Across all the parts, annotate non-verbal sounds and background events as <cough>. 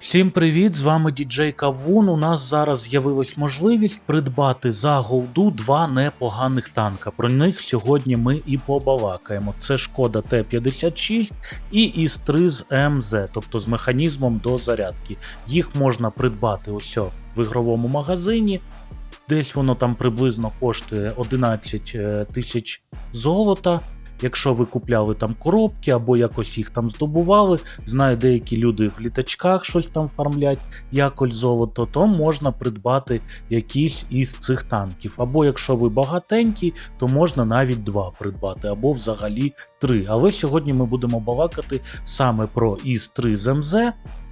Всім привіт! З вами діджей Кавун. У нас зараз з'явилась можливість придбати за голду два непоганих танка. Про них сьогодні ми і побалакаємо. Це шкода Т-56 і ІС-3 з МЗ, тобто з механізмом до зарядки. Їх можна придбати ось в ігровому магазині. Десь воно там приблизно коштує 11 е, тисяч золота. Якщо ви купляли там коробки або якось їх там здобували, знаю, деякі люди в літачках щось там фармлять, якось золото, то можна придбати якийсь із цих танків. Або якщо ви багатенький, то можна навіть два придбати, або взагалі три. Але сьогодні ми будемо балакати саме про ІС-3 з МЗ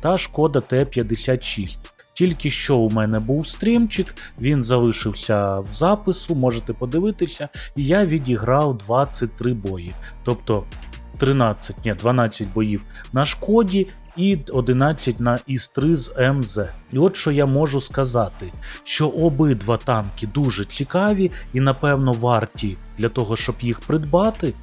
та Шкода Т-56. Тільки що у мене був стрімчик, він залишився в запису, можете подивитися, і я відіграв 23 бої. Тобто 13, ні, 12 боїв на шкоді і 11 на ІС-3 з МЗ. І от що я можу сказати, що обидва танки дуже цікаві і, напевно, варті для того, щоб їх придбати.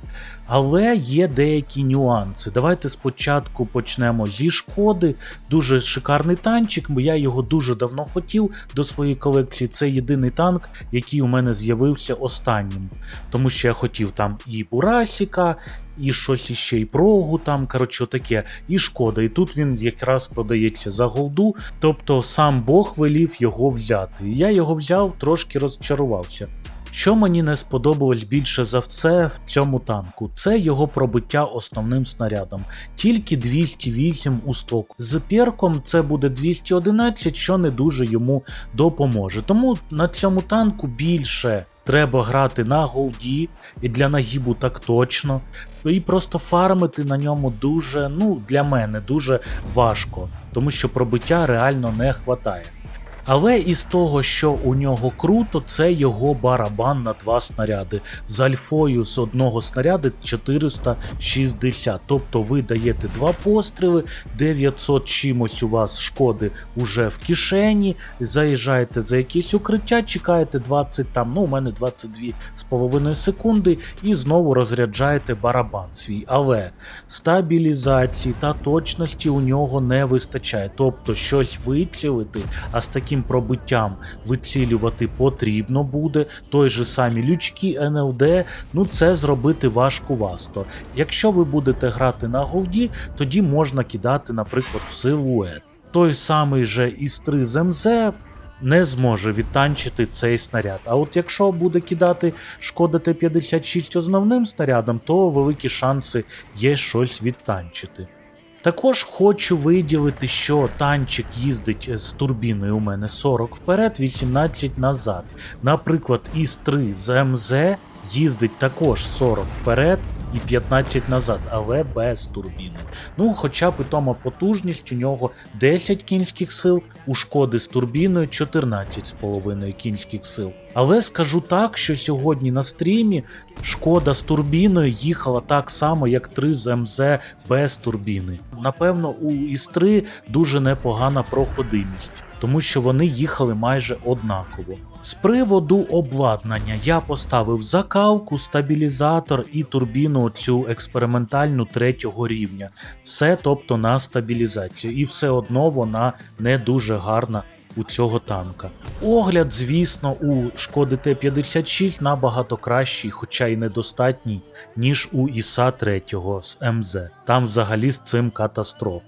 Але є деякі нюанси. Давайте спочатку почнемо зі шкоди. Дуже шикарний танчик, бо я його дуже давно хотів до своєї колекції. Це єдиний танк, який у мене з'явився останнім. Тому що я хотів там і Бурасіка, і щось іще, і прогу там, коротше, таке, і шкода. І тут він якраз продається за голду. Тобто сам Бог велів його взяти. І я його взяв, трошки розчарувався. Що мені не сподобалось більше за все в цьому танку, це його пробиття основним снарядом. Тільки 208 у стоку. З перком це буде 211, що не дуже йому допоможе. Тому на цьому танку більше треба грати на голді, і для нагібу так точно. І просто фармити на ньому дуже, ну, для мене дуже важко, тому що пробиття реально не вистачає. Але із того, що у нього круто, це його барабан на два снаряди. З альфою з одного снаряду 460. Тобто ви даєте два постріли, 900 чимось у вас шкоди уже в кишені, заїжджаєте за якесь укриття, чекаєте 20 там, ну у мене 22,5 секунди, і знову розряджаєте барабан свій. Але стабілізації та точності у нього не вистачає. Тобто щось вицілити, а з таким пробиттям вицілювати потрібно буде. Той же самі лючки НЛД, ну це зробити важкувасто. Якщо ви будете грати на голді, тоді можна кидати, наприклад, в силует. Той самий же ІС-3 з МЗ не зможе відтанчити цей снаряд. А от якщо буде кидати шкода Т-56 основним снарядом, то великі шанси є щось відтанчити. Також хочу виділити, що танчик їздить з турбіною у мене 40 вперед, 18 назад. Наприклад, ІС-3 з МЗ їздить також 40 вперед і 15 назад, але без турбіни. Ну, хоча б і тома потужність у нього 10 кінських сил, у шкоди з турбіною 14,5 кінських сил. Але скажу так, що сьогодні на стрімі шкода з турбіною їхала так само, як 3 з МЗ без турбіни. Напевно, у ІС-3 дуже непогана проходимість. Тому що вони їхали майже однаково. З приводу обладнання я поставив закалку, стабілізатор і турбіну цю експериментальну третього рівня. Все тобто на стабілізацію, і все одно вона не дуже гарна у цього танка. Огляд, звісно, у шкоди Т-56 набагато кращий, хоча й недостатній, ніж у Іса 3 з МЗ. Там взагалі з цим катастроф.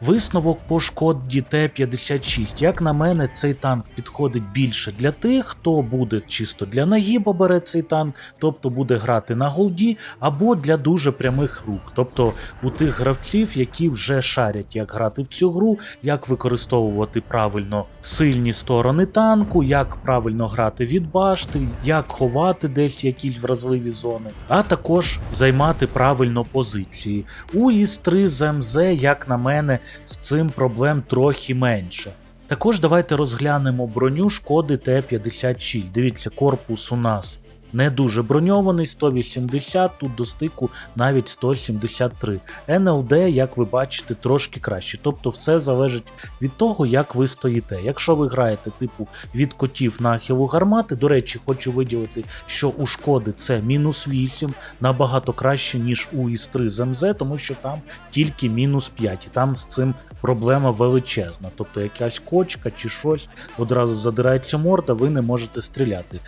Висновок по шкоді Т-56. Як на мене, цей танк підходить більше для тих, хто буде чисто для нагіба бере цей танк, тобто буде грати на голді, або для дуже прямих рук, тобто у тих гравців, які вже шарять, як грати в цю гру, як використовувати правильно сильні сторони танку, як правильно грати від башти, як ховати десь якісь вразливі зони, а також займати правильно позиції. У ІС-3 з МЗ, як на мене, з цим проблем трохи менше. Також давайте розглянемо броню шкоди Т-56. Дивіться, корпус у нас не дуже броньований, 180, тут до стику навіть 173. НЛД, як ви бачите, трошки краще. Тобто все залежить від того, як ви стоїте. Якщо ви граєте типу від котів нахилу гармати, до речі, хочу виділити, що у шкоди це мінус 8, набагато краще, ніж у ІС-3 з МЗ, тому що там тільки мінус 5, і там з цим проблема величезна. Тобто якась кочка чи щось одразу задирається морда, ви не можете стріляти.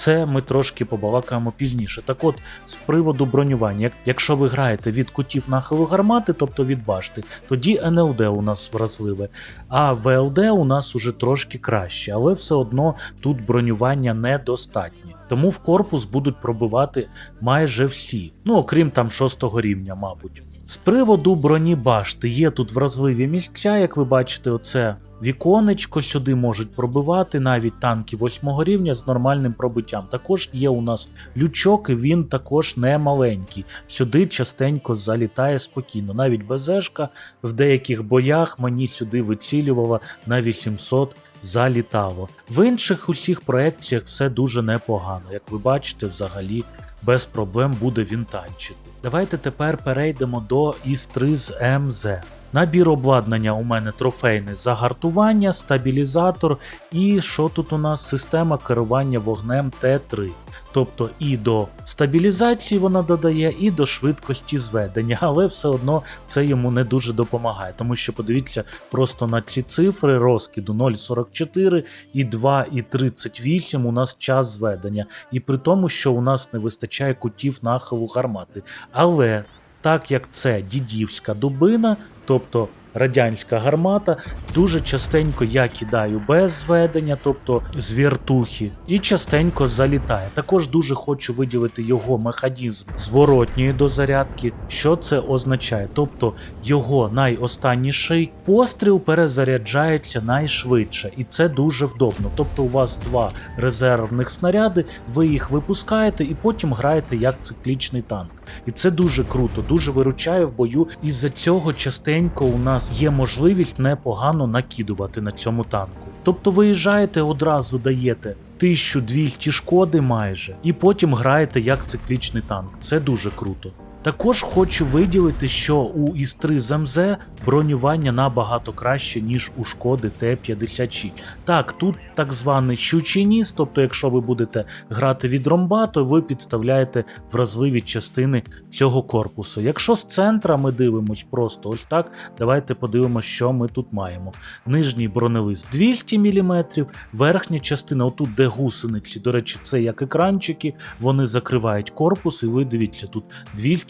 Це ми трошки побалакаємо пізніше. Так от, з приводу бронювання, якщо ви граєте від кутів нахилу гармати, тобто від башти, тоді НЛД у нас вразливе, а ВЛД у нас уже трошки краще, але все одно тут бронювання недостатнє. Тому в корпус будуть пробивати майже всі, ну окрім там шостого рівня, мабуть. З приводу броні башти є тут вразливі місця, як ви бачите, оце віконечко сюди можуть пробивати навіть танки восьмого рівня з нормальним пробиттям. Також є у нас лючок, і він також не маленький. Сюди частенько залітає спокійно. Навіть безешка в деяких боях мені сюди вицілювала на 800 залітало. В інших усіх проекціях все дуже непогано. Як ви бачите, взагалі без проблем буде він танчити. Давайте тепер перейдемо до ІС-3 з МЗ. Набір обладнання у мене трофейне загартування, стабілізатор і що тут у нас система керування вогнем Т3. Тобто і до стабілізації вона додає, і до швидкості зведення, <laughs> але все одно це йому не дуже допомагає, тому що подивіться просто на ці цифри розкиду 0,44 і 2,38 у нас час зведення, і при тому, що у нас не вистачає кутів нахилу гармати. Але так як це дідівська дубина, тобто радянська гармата, дуже частенько я кидаю без зведення, тобто з віртухи, і частенько залітає. Також дуже хочу виділити його механізм зворотньої дозарядки. Що це означає? Тобто його найостанніший постріл перезаряджається найшвидше, і це дуже вдобно. Тобто у вас два резервних снаряди, ви їх випускаєте і потім граєте як циклічний танк. І це дуже круто, дуже виручає в бою. І за цього частенько у нас є можливість непогано накидувати на цьому танку. Тобто виїжджаєте, одразу даєте 1200 шкоди майже, і потім граєте як циклічний танк. Це дуже круто. Також хочу виділити, що у ІС-3 з МЗ бронювання набагато краще, ніж у шкоди Т-56. Так, тут так званий щучий ніс, тобто, якщо ви будете грати від ромба, то ви підставляєте вразливі частини цього корпусу. Якщо з центра ми дивимось просто ось так, давайте подивимося, що ми тут маємо. Нижній бронелист 200 мм, верхня частина, отут де гусениці, до речі, це як екранчики, вони закривають корпус, і ви дивіться, тут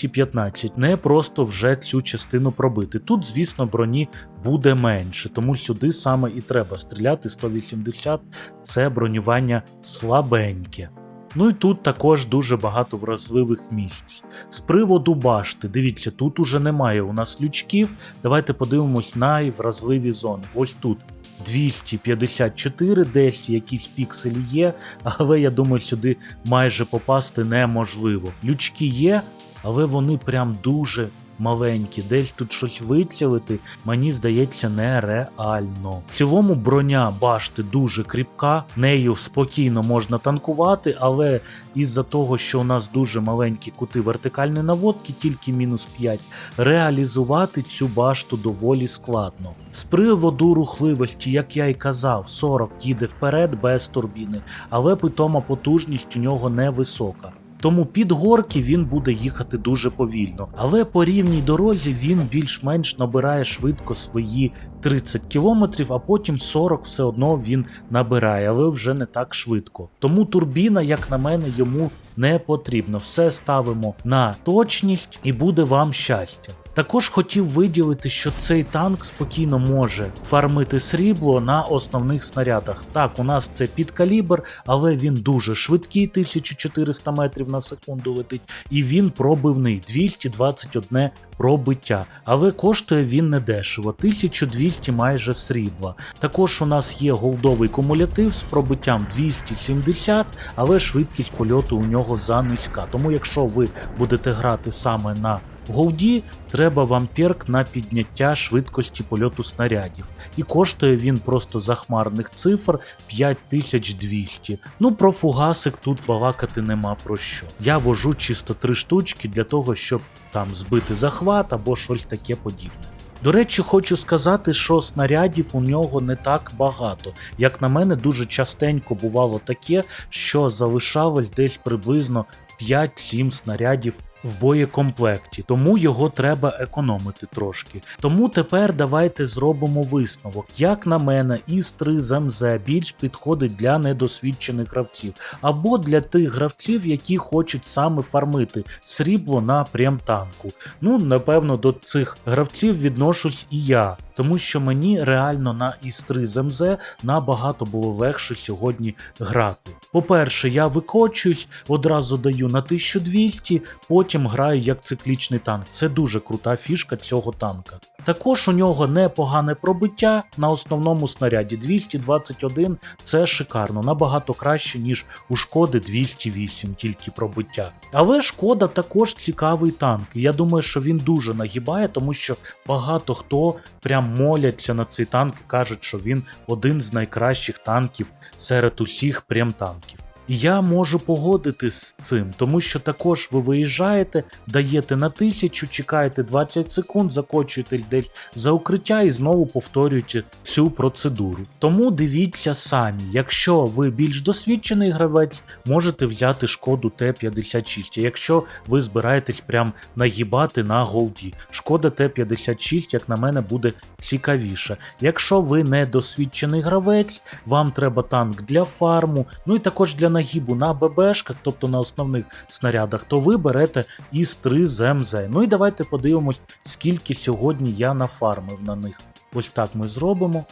215. Не просто вже цю частину пробити. Тут, звісно, броні буде менше, тому сюди саме і треба стріляти. 180 це бронювання слабеньке. Ну і тут також дуже багато вразливих місць. З приводу башти, дивіться, тут уже немає у нас лючків. Давайте подивимось найвразливі зони. Ось тут 254, десь якісь пікселі є, але я думаю, сюди майже попасти неможливо. Лючки є, але вони прям дуже маленькі. Десь тут щось вицілити, мені здається, нереально. В цілому броня башти дуже кріпка, нею спокійно можна танкувати, але із-за того, що у нас дуже маленькі кути вертикальної наводки, тільки мінус 5, реалізувати цю башту доволі складно. З приводу рухливості, як я й казав, 40 їде вперед без турбіни, але питома потужність у нього невисока. Тому під горки він буде їхати дуже повільно. Але по рівній дорозі він більш-менш набирає швидко свої 30 км, а потім 40 все одно він набирає, але вже не так швидко. Тому турбіна, як на мене, йому не потрібно. Все ставимо на точність і буде вам щастя. Також хотів виділити, що цей танк спокійно може фармити срібло на основних снарядах. Так, у нас це підкалібр, але він дуже швидкий, 1400 метрів на секунду летить, і він пробивний 221 пробиття. Але коштує він не дешево, 1200 майже срібла. Також у нас є голдовий кумулятив з пробиттям 270, але швидкість польоту у нього занизька. Тому якщо ви будете грати саме на Голді треба вам перк на підняття швидкості польоту снарядів, і коштує він просто захмарних цифр 5200. Ну про фугасик тут балакати нема про що. Я вожу чисто три штучки для того, щоб там збити захват або щось таке подібне. До речі, хочу сказати, що снарядів у нього не так багато. Як на мене, дуже частенько бувало таке, що залишалось десь приблизно 5-7 снарядів в боєкомплекті, тому його треба економити трошки. Тому тепер давайте зробимо висновок. Як на мене, іс 3 ЗМЗ більш підходить для недосвідчених гравців, або для тих гравців, які хочуть саме фармити срібло на прям танку. Ну, напевно, до цих гравців відношусь і я, тому що мені реально на ІС-3 ЗМЗ набагато було легше сьогодні грати. По-перше, я викочуюсь, одразу даю на 1200, потім граю як циклічний танк. Це дуже крута фішка цього танка. Також у нього непогане пробиття на основному снаряді 221 це шикарно, набагато краще, ніж у шкоди 208, тільки пробиття. Але шкода також цікавий танк. Я думаю, що він дуже нагибає, тому що багато хто прям моляться на цей танк і кажуть, що він один з найкращих танків серед усіх прем-танків. Я можу погодитись з цим, тому що також ви виїжджаєте, даєте на тисячу, чекаєте 20 секунд, закочуєте десь за укриття і знову повторюєте цю процедуру. Тому дивіться самі, якщо ви більш досвідчений гравець, можете взяти шкоду Т-56. А якщо ви збираєтесь прям нагибати на голді, шкода Т-56, як на мене, буде цікавіше. Якщо ви не досвідчений гравець, вам треба танк для фарму, ну і також для нагибу на ББшках, тобто на основних снарядах, то ви берете із 3 ЗМЗ. Ну і давайте подивимось, скільки сьогодні я нафармив на них. Ось так ми зробимо.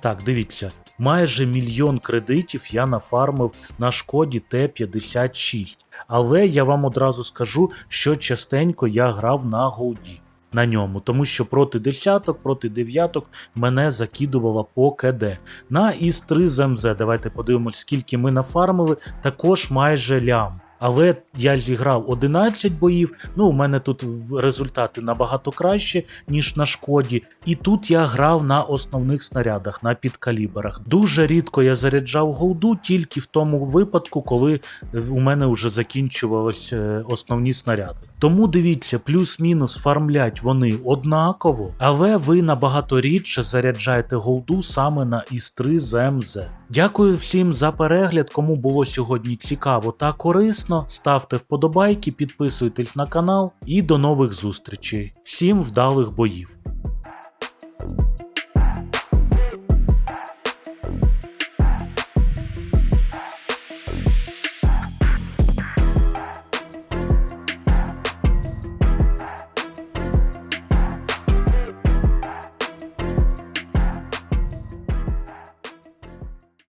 Так, дивіться. Майже мільйон кредитів я нафармив на шкоді Т-56. Але я вам одразу скажу, що частенько я грав на голді на ньому, тому що проти десяток, проти дев'яток мене закидувала по КД. На ІС-3 ЗМЗ, давайте подивимось, скільки ми нафармили, також майже лям. Але я зіграв 11 боїв. Ну, у мене тут результати набагато краще, ніж на шкоді. І тут я грав на основних снарядах, на підкаліберах. Дуже рідко я заряджав голду, тільки в тому випадку, коли у мене вже закінчувались е, основні снаряди. Тому дивіться, плюс-мінус фармлять вони однаково, але ви набагато рідше заряджаєте голду саме на ІС-3 ЗМЗ. Дякую всім за перегляд. Кому було сьогодні цікаво та корисно. Ставте вподобайки, підписуйтесь на канал і до нових зустрічей. Всім вдалих боїв!